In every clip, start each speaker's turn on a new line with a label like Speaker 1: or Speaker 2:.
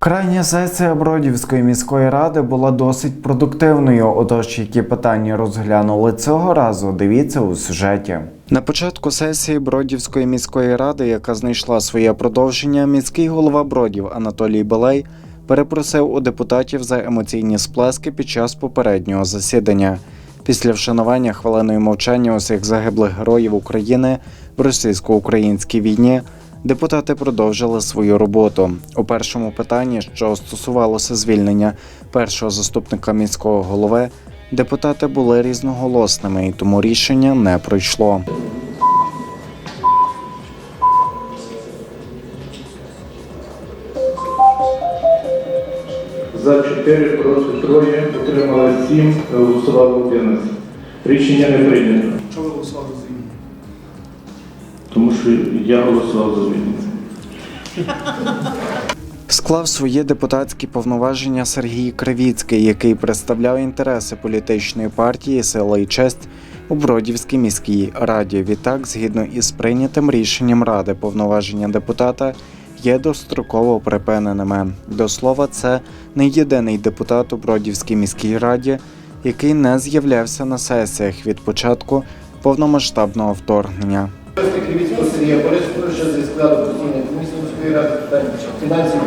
Speaker 1: Крайня сесія Бродівської міської ради була досить продуктивною. Отож, які питання розглянули цього разу, дивіться у сюжеті. На початку сесії Бродівської міської ради, яка знайшла своє продовження, міський голова Бродів Анатолій Белей перепросив у депутатів за емоційні сплески під час попереднього засідання. Після вшанування хвилиною мовчання усіх загиблих героїв України в російсько-українській війні депутати продовжили свою роботу. У першому питанні, що стосувалося звільнення першого заступника міського голови, депутати були різноголосними, і тому рішення не пройшло.
Speaker 2: За 4, проти 3, утримали 7, голосувало 11. Рішення не прийнято,
Speaker 3: ви голосували
Speaker 2: я голосував за звільнення.
Speaker 1: Склав свої депутатські повноваження Сергій Кривіцький, який представляв інтереси політичної партії Сила і честь у Бродівській міській раді. Відтак, згідно із прийнятим рішенням ради, повноваження депутата є достроково припиненими. До слова, це не єдиний депутат у Бродівській міській раді, який не з'являвся на сесіях від початку повномасштабного вторгнення.
Speaker 4: Кривіцького Сергія Борисовича зі складу фінансів.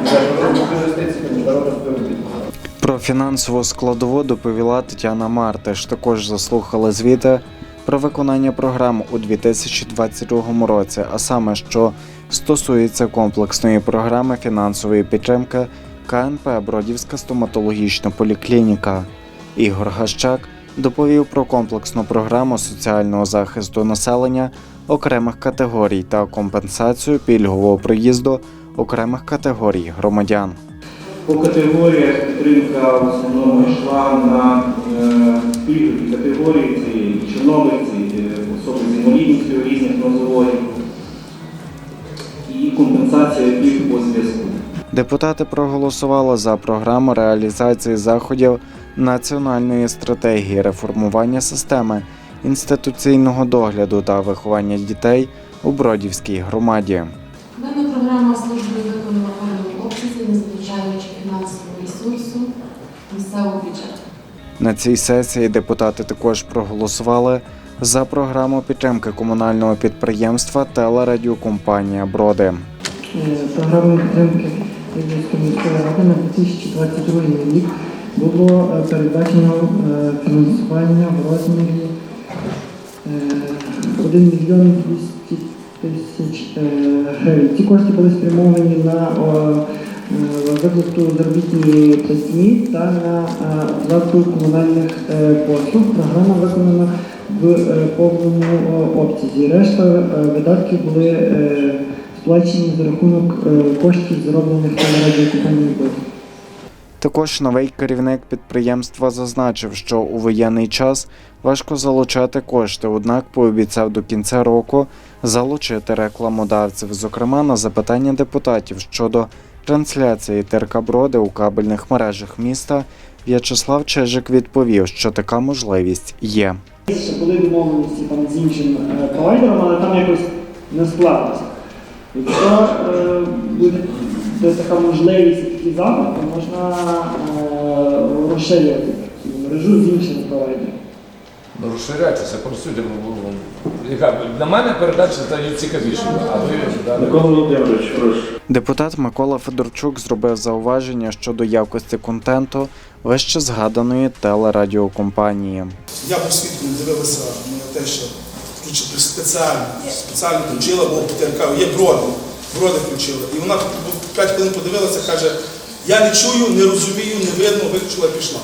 Speaker 1: Про фінансову складову доповіла Тетяна Мартиш. Також заслухали звіти про виконання програм у 2022 році, а саме що стосується комплексної програми фінансової підтримки КНП Бродівська стоматологічна поліклініка. Ігор Гащак доповів про комплексну програму соціального захисту населення окремих категорій та компенсацію пільгового проїзду окремих категорій громадян.
Speaker 5: По категоріях підтримка в основному йшла на е, пільгові категорії, це і чорнобильці, е, особи з інвалідністю різних нозологій і компенсація пільг по зв'язку.
Speaker 1: Депутати проголосували за програму реалізації заходів національної стратегії реформування системи інституційного догляду та виховання дітей у Бродівській громаді.
Speaker 6: Дана програма служби виконана в обсязі, не залучаючи фінансового ресурсу місцевого бюджету.
Speaker 1: На цій сесії депутати також проголосували за програму підтримки комунального підприємства Телерадіокомпанія Броди.
Speaker 7: Е, програмою підтримки Львівської міської ради на 2022 рік було е, передбачено е, фінансування в розмірі 1 мільйон 200 тисяч е, гривень. Ці кошти були спрямовані на е, виплату заробітної платні та на е, оплату комунальних е, послуг. Програма виконана в е, повному обсязі. Решта е, видатків були е, сплачені за рахунок е, коштів, зароблених на радіокомпанії «Бот».
Speaker 1: Також новий керівник підприємства зазначив, що у воєнний час важко залучати кошти, однак пообіцяв до кінця року залучити рекламодавців, зокрема на запитання депутатів щодо трансляції ТРК Броди у кабельних мережах міста. В'ячеслав Чижик відповів, що така можливість є.
Speaker 7: Ще були домовленості там з іншим е, провайдером, але там якось не склалося. Якщо е, буде буде така можливість і такий запит, то можна е, розширювати цю мережу з іншим провайдером.
Speaker 8: Ну, розширяйтеся, працюйте. На мене передача стає цікавіше, а ви
Speaker 2: Микола Володимирович, прошу.
Speaker 1: Депутат Микола Федорчук зробив зауваження щодо якості контенту вище згаданої телерадіокомпанії.
Speaker 3: Я був свідком, дивилися на те, що спеціально, спеціально включила, бо ТРК є броди, броди включила. І вона 5 хвилин подивилася, каже, я не чую, не розумію, не видно, виключила пішла.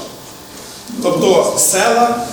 Speaker 3: Тобто села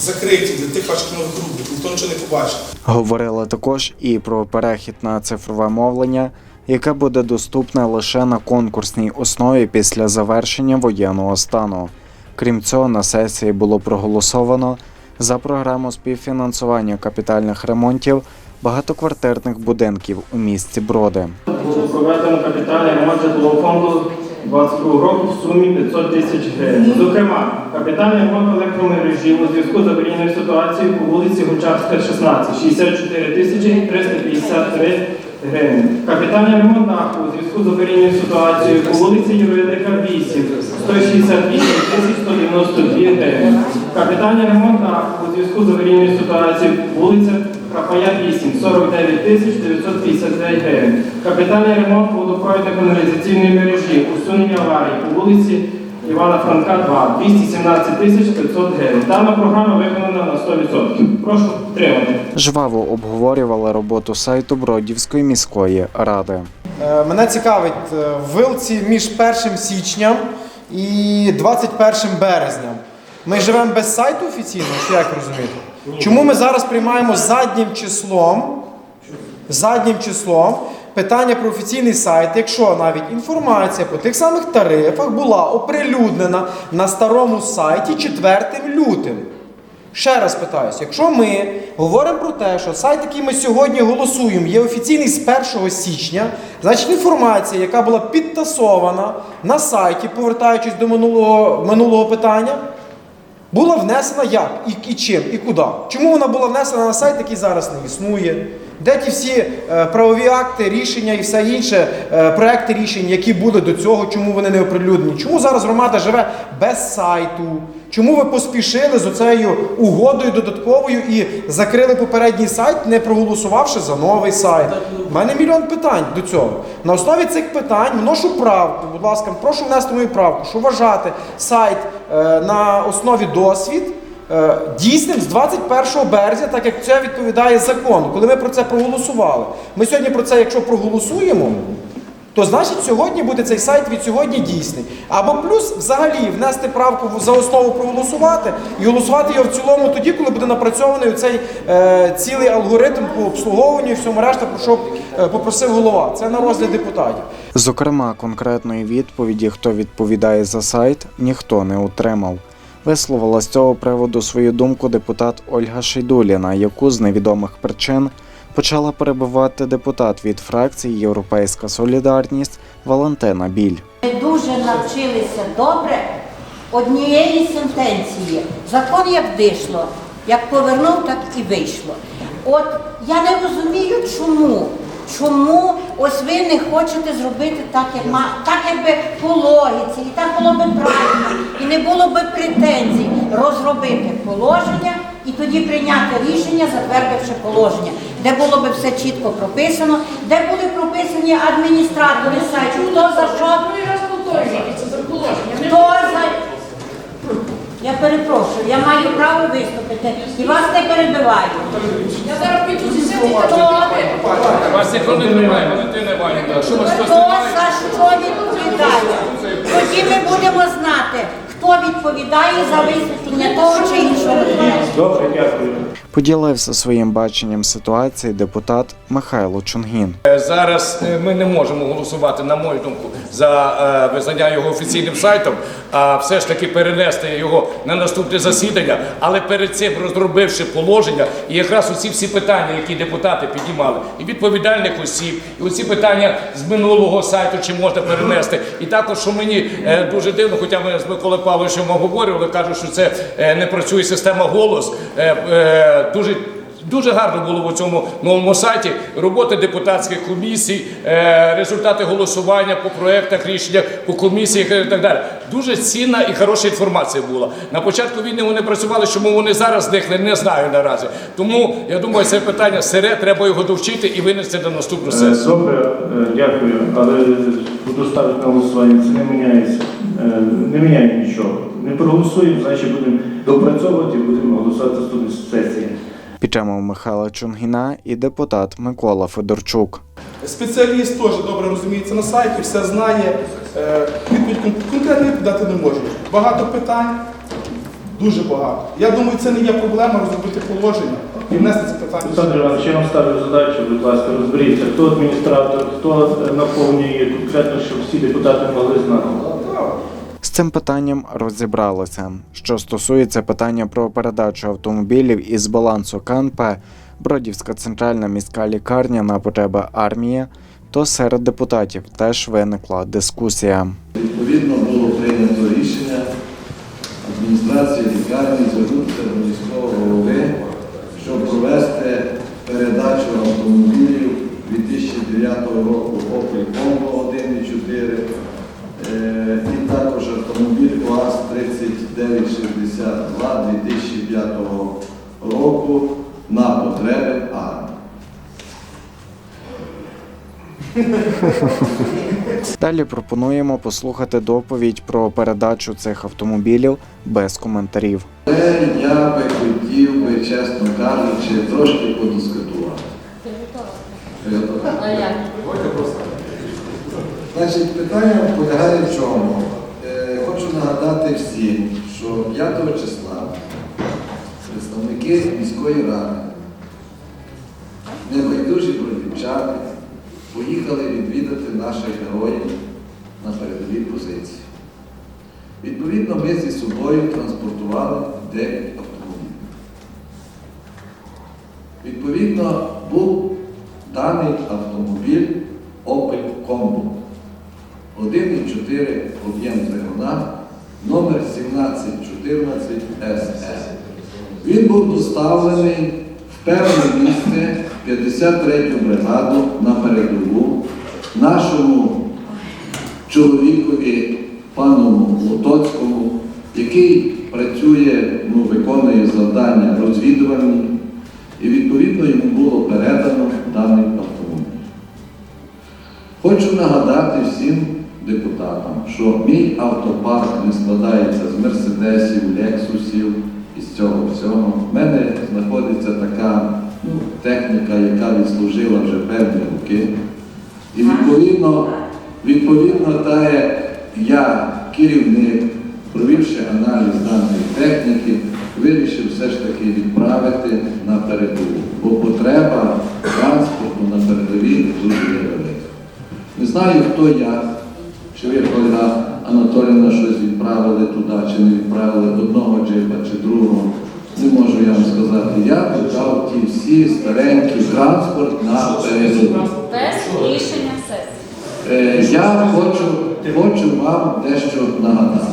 Speaker 3: закриті для тих нових рубрик, ніхто нічого не побачив.
Speaker 1: Говорили також і про перехід на цифрове мовлення, яке буде доступне лише на конкурсній основі після завершення воєнного стану. Крім цього, на сесії було проголосовано за програму співфінансування капітальних ремонтів багатоквартирних будинків у місті Броди.
Speaker 5: Було проведено капітальний ремонт житлового фонду 22 року в сумі 500 тисяч гривень. Зокрема, капітальний ремонт електромережі у зв'язку з аварійною ситуацією по вулиці Гончарська, 16, 64 тисячі 353
Speaker 9: гривень. Капітальний ремонт даху у зв'язку з аварійною ситуацією по вулиці Юридика 8 168 тисяч 192 гривень. Капітальний ремонт даху у зв'язку з аварійною ситуацією вулиця Крапая 8 49 тисяч 959 гривень. Капітальний ремонт водопровідної каналізаційної мережі усунення аварії по вулиці Івана Франка 2 217 тисяч 500 гривень. Дана програма виконана на 100%. Прошу підтримати.
Speaker 1: Жваво обговорювали роботу сайту Бродівської міської ради.
Speaker 10: Е, Мене цікавить е, в вилці між 1 січням і 21 березням. Ми живемо без сайту офіційно, чи як розумієте? Чому ми зараз приймаємо заднім числом, заднім числом питання про офіційний сайт, якщо навіть інформація по тих самих тарифах була оприлюднена на старому сайті 4 лютим? Ще раз питаюся, якщо ми говоримо про те, що сайт, який ми сьогодні голосуємо, є офіційний з 1 січня, значить інформація, яка була підтасована на сайті, повертаючись до минулого, минулого питання, була внесена як і, і чим, і куди? Чому вона була внесена на сайт, який зараз не існує? Де ті всі е, правові акти, рішення і все інше, е, проекти рішень, які були до цього, чому вони не оприлюднені? Чому зараз громада живе без сайту? Чому ви поспішили з оцею угодою додатковою і закрили попередній сайт, не проголосувавши за новий сайт? У мене мільйон питань до цього. На основі цих питань вношу правку, будь ласка, прошу внести мою правку, що вважати сайт е, на основі досвід е, дійсним з 21 березня, так як це відповідає закону. Коли ми про це проголосували. Ми сьогодні про це, якщо проголосуємо, то значить сьогодні буде цей сайт від сьогодні дійсний. Або плюс взагалі внести правку за основу проголосувати і голосувати його в цілому тоді, коли буде напрацьований цей е, цілий алгоритм по обслуговуванню і всьому решта, про що е, попросив голова. Це на розгляд депутатів.
Speaker 1: Зокрема, конкретної відповіді, хто відповідає за сайт, ніхто не отримав. Висловила з цього приводу свою думку депутат Ольга Шейдуліна, яку з невідомих причин почала перебивати депутат від фракції Європейська Солідарність Валентина Біль.
Speaker 11: Ми дуже навчилися добре однієї сентенції. Закон як вийшло, як повернув, так і вийшло. От я не розумію, чому. Чому ось ви не хочете зробити так, як ма, так якби по логіці, і так було би правильно, і не було би претензій розробити положення і тоді прийняти рішення, затвердивши положення, де було би все чітко прописано, де були прописані адміністратори сайту, хто за що? Хто за... Я перепрошую, я маю право виступити. І вас не перебиваю. Я зараз піду зі
Speaker 8: Вас ніхто не тримає, Валентина Іванівна. Якщо вас хтось
Speaker 11: Хто за що відповідає? Тоді ми будемо знати, хто відповідає за висвітлення того чи іншого.
Speaker 2: Добре, дякую.
Speaker 1: Поділився своїм баченням ситуації депутат Михайло Чунгін.
Speaker 8: Е, Зараз е, ми не можемо голосувати, на мою думку, за е, визнання його офіційним сайтом, а все ж таки перенести його на наступне засідання. Але перед цим розробивши положення, і якраз усі всі питання, які депутати піднімали, і відповідальних осіб, і усі питання з минулого сайту, чи можна перенести. І також, що мені дуже дивно, хоча ми з Миколою Павловичем обговорювали, кажуть, що це не працює система голос. Е, е, Дуже Дуже гарно було в цьому новому сайті роботи депутатських комісій, е, результати голосування по проектах, рішеннях, по комісіях і так далі. Дуже цінна і хороша інформація була. На початку війни вони працювали, чому вони зараз зникли, не знаю наразі. Тому я думаю, це питання сире, треба його довчити і винести на наступну
Speaker 2: Е,
Speaker 8: сесію.
Speaker 2: Добре, е, дякую, але буду ставити на голосування, це не міняється. Е, Не міняє нічого. Не проголосуємо, значить будемо допрацьовувати і будемо голосувати наступної сесії.
Speaker 1: Підтримав Михайла Чунгіна і депутат Микола Федорчук.
Speaker 3: Спеціаліст теж добре розуміється на сайті, все знає. Е, Відповідь конкретно дати не можу. Багато питань, дуже багато. Я думаю, це не є проблема розробити положення і внести це питання.
Speaker 2: Олександр Іванович, я вам ставлю задачу, будь ласка, розберіться, хто адміністратор, хто е, наповнює конкретно, щоб всі депутати могли знати.
Speaker 1: Цим питанням розібралися. Що стосується питання про передачу автомобілів із балансу КНП Бродівська центральна міська лікарня на потреби армії, то серед депутатів теж виникла дискусія.
Speaker 12: Відповідно було прийнято рішення адміністрації лікарні звернутися до міського голови, щоб провести передачу автомобілів 2009 року
Speaker 1: Далі пропонуємо послухати доповідь про передачу цих автомобілів без коментарів.
Speaker 12: Я би хотів би, чесно кажучи, трошки подискутувати. Значить, питання полягає в чому? Е, хочу нагадати всім, що 5 числа представники міської ради, небайдужі бродівчани, поїхали відвідати наших героїв на передовій позиції. Відповідно, ми зі собою транспортували 9 автомобілів. Відповідно, був даний автомобіль Opel Combo. 1,4 об'єм двигуна, номер 1714 SE. Він був доставлений в певне місце 53-ю бригаду на передову нашому чоловікові, пану Лотоцькому, який працює, ну, виконує завдання розвідувальні, і відповідно йому було передано даний автомобіль. Хочу нагадати всім депутатам, що мій автопарк не складається з мерседесів, лексусів і з цього всього. В мене знаходиться така техніка, яка відслужила вже певні роки. І відповідно, відповідно та я, керівник, провівши аналіз даної техніки, вирішив все ж таки відправити на передову. Бо потреба транспорту на передовій дуже велика. Не знаю, хто я, чи ви, Ольга Анатоліївна, щось відправили туди, чи не відправили одного джипа чи другого. Не можу я вам сказати. Я додав ті всі старенький транспорт на передову.
Speaker 13: Без рішення сесії.
Speaker 12: Е, Я хочу, хочу вам дещо нагадати.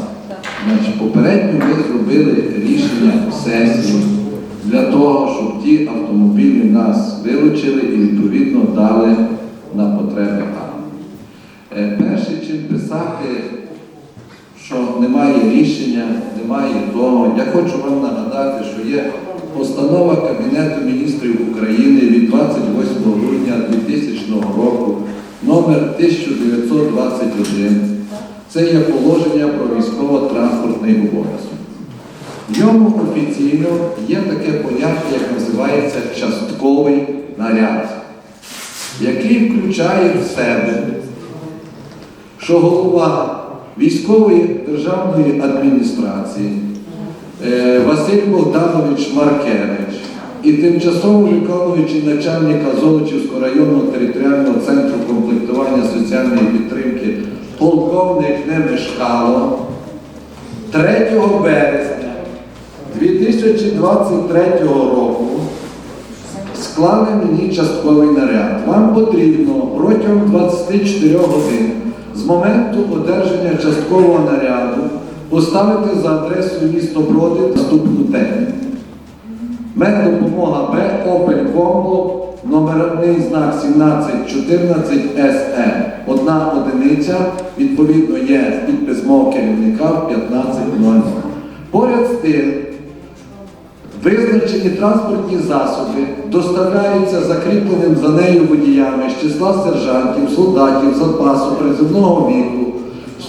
Speaker 12: Значить, попередньо ми зробили рішення сесії для того, щоб ті автомобілі нас вилучили і відповідно дали на потреби армії. Е, Перше, чим писати, що немає рішення, немає того, я хочу вам нагадати, що є постанова Кабінету міністрів України від 28 грудня 2000 року, номер 1921. Це є положення про військово-транспортний обов'язок. В ньому офіційно є таке поняття, як називається частковий наряд, який включає в себе, що голова військової державної адміністрації е, Василь Богданович Маркевич і тимчасово виконуючий начальника Золочівського районного територіального центру комплектування соціальної підтримки полковник Немешкало 3 березня 2023 року склали мені частковий наряд. Вам потрібно протягом 24 годин з моменту одержання часткового наряду поставити за адресою місто Броди наступну техніку. Меддопомога Б, Opel Combo, номерний знак 1714 SE. Одна одиниця, відповідно, є підпис мого керівника в 15.00. Поряд з тим, Визначені транспортні засоби доставляються закріпленим за нею водіями з числа сержантів, солдатів, запасу, приземного віку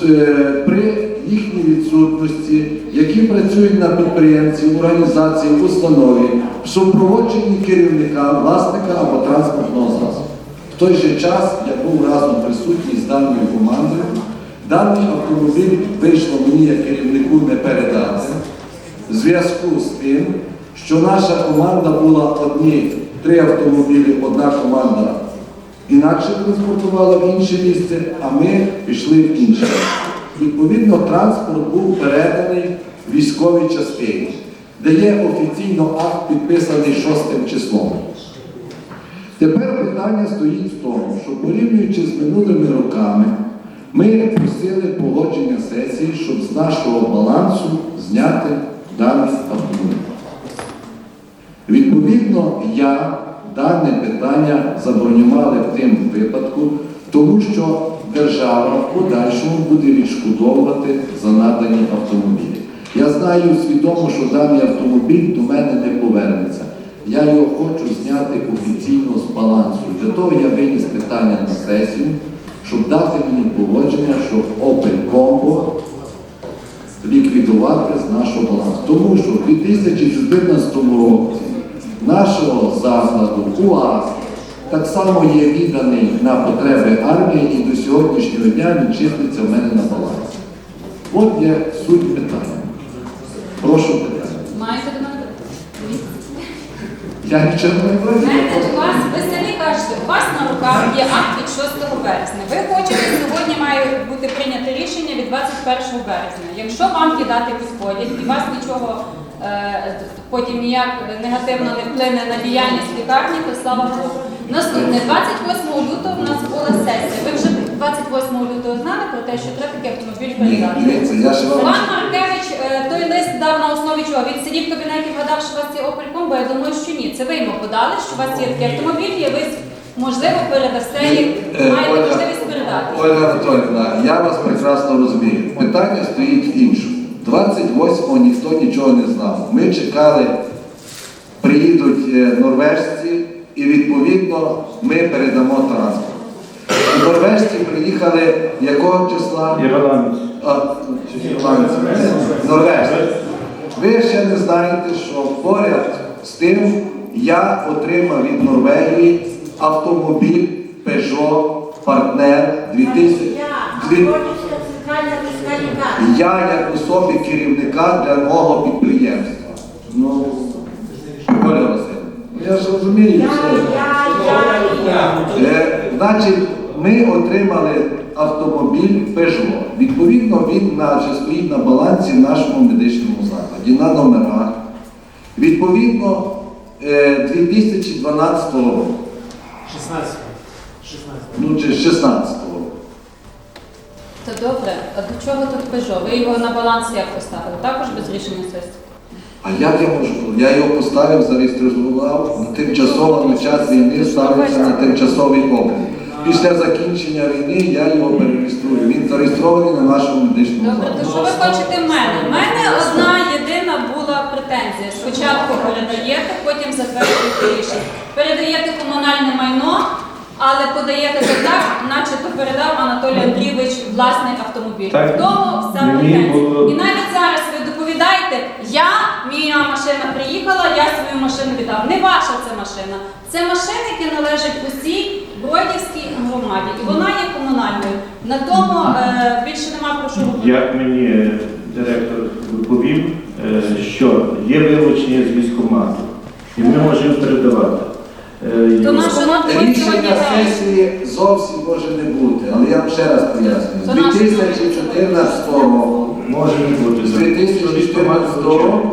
Speaker 12: е, при їхній відсутності, які працюють на підприємці, організації, установі, в супроводженні керівника, власника або транспортного засобу. В той же час я був разом присутній з даною командою. Даний автомобіль вийшло мені як керівнику не передати зв'язку з тим, що наша команда була одні три автомобілі, одна команда інакше транспортувала в інше місце, а ми пішли в інше. Відповідно, транспорт був переданий військовій частині, де є офіційно акт підписаний 6 числом. Тепер питання стоїть в тому, що порівнюючи з минулими роками, ми просили погодження сесії, щоб з нашого балансу зняти даний автомобіль. Відповідно, я дане питання забронювали в тим випадку, тому що держава в подальшому буде відшкодовувати за надані автомобілі. Я знаю свідомо, що даний автомобіль до мене не повернеться. Я його хочу зняти офіційно з балансу. Для того я виніс питання на сесію, щоб дати мені погодження, що Opel Combo ліквідувати з нашого балансу. Тому що в 2014 році нашого закладу УАЗ так само є відданий на потреби армії і до сьогоднішнього дня він числиться в мене на балансі. От є суть питання. Прошу питання.
Speaker 13: Маєте до мене?
Speaker 12: Я нічого не.
Speaker 13: Знаєте, у вас, ви самі кажете, у вас на руках є акт від 6 березня. Ви хочете, сьогодні має бути прийнято рішення від 21 березня. Якщо вам ті дати підходять і вас нічого потім ніяк негативно не вплине на діяльність лікарні, то слава Богу. Наступне, 28 лютого у нас була сесія. Ви вже 28 лютого знали про те, що треба такий автомобіль передати. Пан Маркевич е, той лист дав на основі чого? Він сидів в кабінеті, гадав, що у вас є Opel Combo, я думаю, що ні. Це ви йому подали, що у вас є такий автомобіль, і ви, можливо, передасте їх,
Speaker 12: Е,
Speaker 13: маєте можливість передати.
Speaker 12: Ольга Анатоліївна, я вас прекрасно розумію. Питання стоїть в іншому. 28-го ніхто нічого не знав. Ми чекали, приїдуть е, норвежці і відповідно ми передамо транспорт. Норвежці приїхали якого числа? Норвежці. Ви ще не знаєте, що поряд з тим я отримав від Норвегії автомобіль Peugeot Partner 2000.
Speaker 11: Лікарня.
Speaker 12: я як особі керівника для мого підприємства. Ну, Оля Васильівна, я ж розумію все.
Speaker 11: я.
Speaker 12: Е, Значить, ми отримали автомобіль Peugeot. Відповідно, він наче стоїть на балансі в нашому медичному закладі, на номерах. Відповідно, е, 2012 року.
Speaker 10: 16. 16.
Speaker 12: Ну, чи 16
Speaker 13: То добре, а до чого тут Peugeot? Ви його на баланс як поставили? Також без рішення сесії?
Speaker 12: А як я можу? Я його поставив, зареєстрував на тимчасово на час війни ставиться на тимчасовий облік. Після закінчення війни я його перереєструю. Він зареєстрований на нашому медичному
Speaker 13: Добре, то що ви хочете в мене? У мене одна єдина була претензія. Спочатку передаєте, потім затверджуєте рішення. Передаєте комунальне майно, але подаєте це так, начебто передав Анатолій Андрійович власний автомобіль.
Speaker 2: Так,
Speaker 13: В Тому
Speaker 2: мені
Speaker 13: претензія.
Speaker 2: було-
Speaker 13: І навіть зараз ви доповідаєте, я, моя машина приїхала, я свою машину віддав. Не ваша це машина. Це машина, яка належить усій Бродівській громаді. І вона є комунальною. На тому е, більше нема про що говорити.
Speaker 2: Як мені е, директор доповів, е, що є вилучення з військкомату, і ми можемо передавати. Е,
Speaker 13: То наша сьогодні
Speaker 12: Рішення сесії зовсім може не бути, але я вам ще раз пояснюю. З 2014 року
Speaker 2: Може не бути.
Speaker 12: З 2014 року,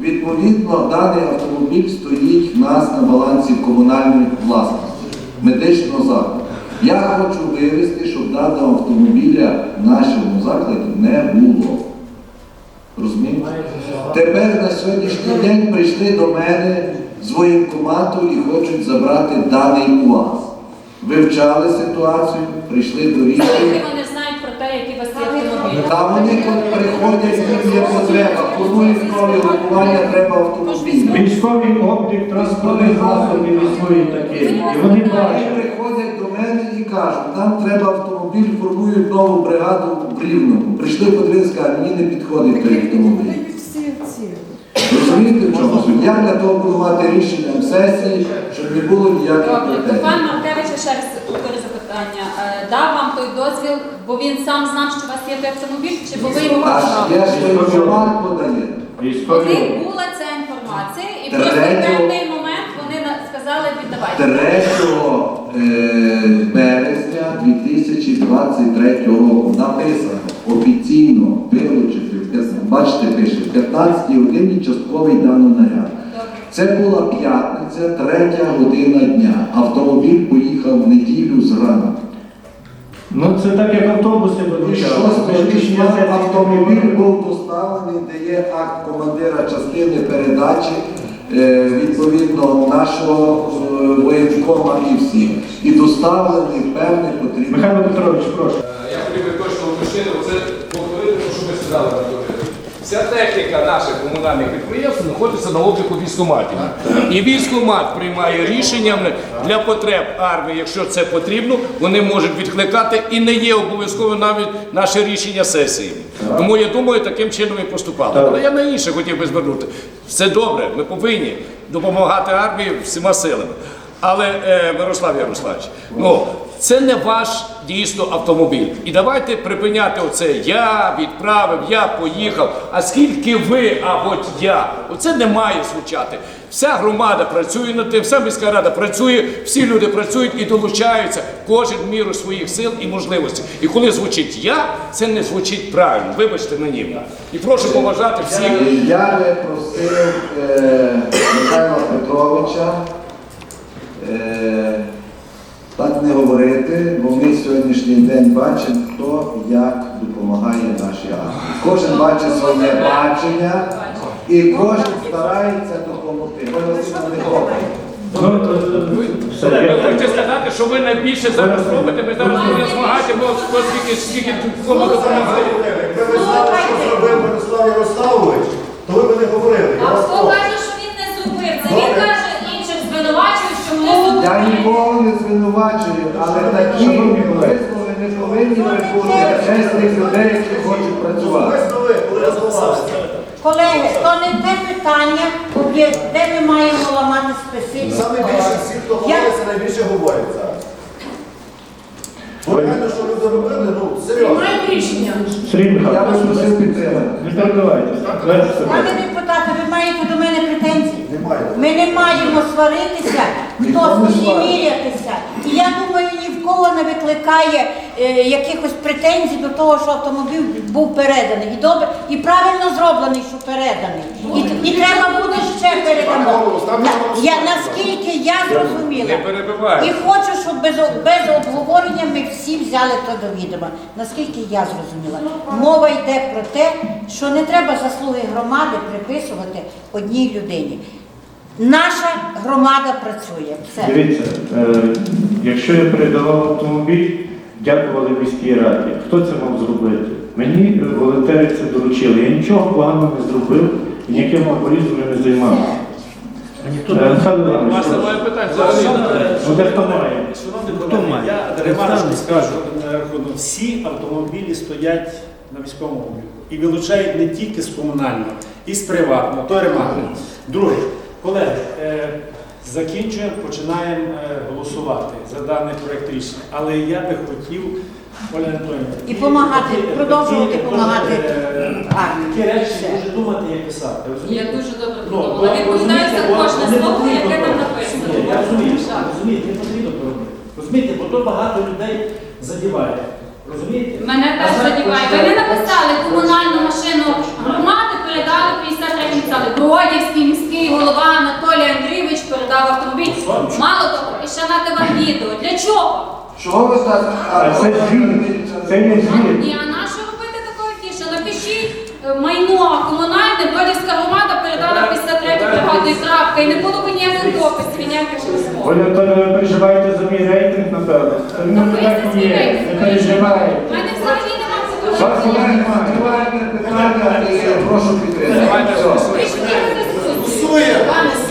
Speaker 12: відповідно, даний автомобіль стоїть в нас на балансі комунальної власності, медичного закладу. Я хочу вивести, щоб даного автомобіля в нашому закладі не було. Розумієте? Тепер на сьогоднішній день прийшли до мене з воєнкомату і хочуть забрати даний УАЗ. Вивчали ситуацію, прийшли до рішення.
Speaker 13: вони знають про те, які вас є автомобілі.
Speaker 12: Та вони приходять, їм є потреба. Формують нові групування, треба автомобіль.
Speaker 2: Військовий облік транспортних засобів існує такий. І вони бачать.
Speaker 12: приходять до мене і кажуть, нам треба автомобіль, формують нову бригаду в Рівному. Прийшли подивитися, кажуть, мені не підходить той автомобіль. Розумієте, чому? Я для того буду мати рішення сесії, щоб не було ніяких
Speaker 13: Добре, до
Speaker 12: претензій.
Speaker 13: пана Маркевича ще раз повторю запитання. Е, Дав вам той дозвіл, бо він сам знав, що у вас є той автомобіль, чи бо ви йому
Speaker 12: Аж
Speaker 13: показали?
Speaker 12: є ж той формат подає.
Speaker 2: Військовий
Speaker 13: була ця інформація, і просто в
Speaker 12: Третього-
Speaker 13: певний момент вони на- сказали віддавайте.
Speaker 12: 3 е, березня 2023 року написано офіційно вилучити, бачите, пише, в 15 годині частковий дано наряд. Це була п'ятниця, третя година дня. Автомобіль поїхав в неділю зранку.
Speaker 2: Ну це так, як автобуси
Speaker 12: І
Speaker 2: вилучали.
Speaker 12: 6
Speaker 2: Рішення
Speaker 12: автомобіль був доставлений, де є акт командира частини передачі е, відповідно нашого е, воєнкома і всіх. І доставлені певні потрібні.
Speaker 2: Михайло Петрович, прошу.
Speaker 8: Я хотів би точно уточнити, це повторити, що ви сказали. Вся техніка наших комунальних підприємств знаходиться на обліку військкоматів. І військкомат приймає рішення для потреб армії, якщо це потрібно, вони можуть відкликати і не є обов'язково навіть наше рішення сесії. Тому я думаю, таким чином і поступали. Але я на інше хотів би звернути. Все добре, ми повинні допомагати армії всіма силами. Але е, Мирослав Ярославович, ну це не ваш дійсно автомобіль. І давайте припиняти оце я відправив, я поїхав. А скільки ви або я? Оце не має звучати. Вся громада працює над тим, вся міська рада працює, всі люди працюють і долучаються кожен в міру своїх сил і можливостей. І коли звучить я, це не звучить правильно. Вибачте мені. І прошу поважати всіх.
Speaker 12: Я би просив е, Михайла Петровича е, так не говорити, бо ми сьогоднішній день бачимо, хто як допомагає нашій армії. Кожен бачить своє бачення і кожен старається допомогти.
Speaker 2: Ну, я-
Speaker 8: хочете сказати, що ви найбільше зараз робите, ми зараз будемо змагатися, бо скільки, скільки кому допомогли.
Speaker 14: Якби ви знали, що зробив Мирослав Ярославович, то ви б не говорили. Я
Speaker 13: А
Speaker 14: вас
Speaker 13: хто
Speaker 14: прошу.
Speaker 13: каже, що він не зробив? Це він каже інших звинувачує, що вони
Speaker 12: Я
Speaker 13: зробили.
Speaker 12: нікого не звинувачую, але такі вислови не повинні приходити через тих людей, які хочуть працювати.
Speaker 11: Колеги, то не те питання, де ми маємо ламати специфіку.
Speaker 14: Саме більше всі, хто
Speaker 11: Я-
Speaker 14: говориться, найбільше говорять зараз. Реально, що ви зробили, ну, серйозно.
Speaker 6: рішення.
Speaker 2: Сергій
Speaker 12: Я
Speaker 2: Михайлович,
Speaker 12: просив підтримати.
Speaker 2: перебивайте. Давайте себе.
Speaker 11: Пане депутате, ви маєте до мене претензії?
Speaker 14: Немає.
Speaker 11: Ми не маємо сваритися, хто
Speaker 12: сварить.
Speaker 11: мірятися. І я думаю, ні в кого не викликає е, якихось претензій до того, що автомобіль був переданий. І добре, і правильно зроблений, що переданий. І, і треба буде ще передамо. Я наскільки я зрозуміла.
Speaker 8: Не.
Speaker 11: І хочу, щоб без, без обговорення ми всі взяли то до відома. Наскільки я зрозуміла, мова йде про те, що не треба заслуги громади приписувати одній людині. Наша громада працює. Все.
Speaker 2: Дивіться, е, якщо я передавав автомобіль, дякували міській раді. Хто це мав зробити? Мені е, волонтери це доручили. Я нічого поганого не зробив і ніяким популізмом я не займався. Е,
Speaker 8: немає питань взагалі.
Speaker 2: Ну, має?
Speaker 15: Я ремарку скажу на рахунок. Всі автомобілі стоять на військовому обліку і вилучають не тільки з комунального, і з приватного. То ремарка. Друге, колеги, е, закінчуємо, починаємо е, голосувати за даний проект рішення. Але я би хотів, Оля Анатолійовна,
Speaker 11: І помагати,
Speaker 15: такі-
Speaker 11: продовжувати
Speaker 15: такі,
Speaker 11: помагати
Speaker 15: е,
Speaker 11: армії.
Speaker 15: Такі речі дуже думати, як писати.
Speaker 13: Я дуже добре
Speaker 15: Ну, бо,
Speaker 13: Відповідаю за кожне слово, яке там написано.
Speaker 15: Я розумію, розумієте, не потрібно то робити. Розумієте, бо то багато людей задіває. Розумієте?
Speaker 13: Мене теж задіває. Ви не написали комунальну машину громади, передали 53 написали. Бродівський міський голова Анатолій Андрійович передав автомобіль. Мало того, і ще нате вам відео. Для чого?
Speaker 12: Чого ви так?
Speaker 2: А це звіт. Це є звіт.
Speaker 13: Ні, а на що робити такого фішу? Напишіть е, майно комунальне, Бродівська громада передала 53 бригаду і крапка. І не було б ніяких дописів, і ніяких розмов.
Speaker 2: Оля ви переживаєте за мій рейтинг, напевно. Та не так і є. Не переживайте.
Speaker 13: У мене взагалі немає Такого.
Speaker 2: немає.
Speaker 12: Питання прошу підтримати.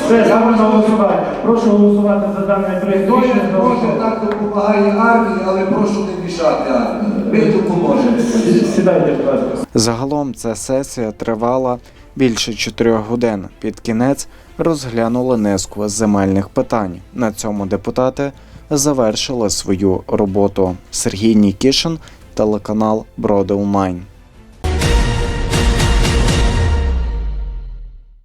Speaker 12: Все.
Speaker 2: Голосування. Прошу голосувати за даний проєкт
Speaker 12: Кожен
Speaker 2: рішення. за
Speaker 12: так допомагає армії, але прошу не мішати армії. Ми допоможемо.
Speaker 2: Сідайте, будь ласка.
Speaker 1: Загалом ця сесія тривала більше чотирьох годин. Під кінець розглянули низку земельних питань. На цьому депутати завершили свою роботу. Сергій Нікішин, телеканал Броди Онлайн.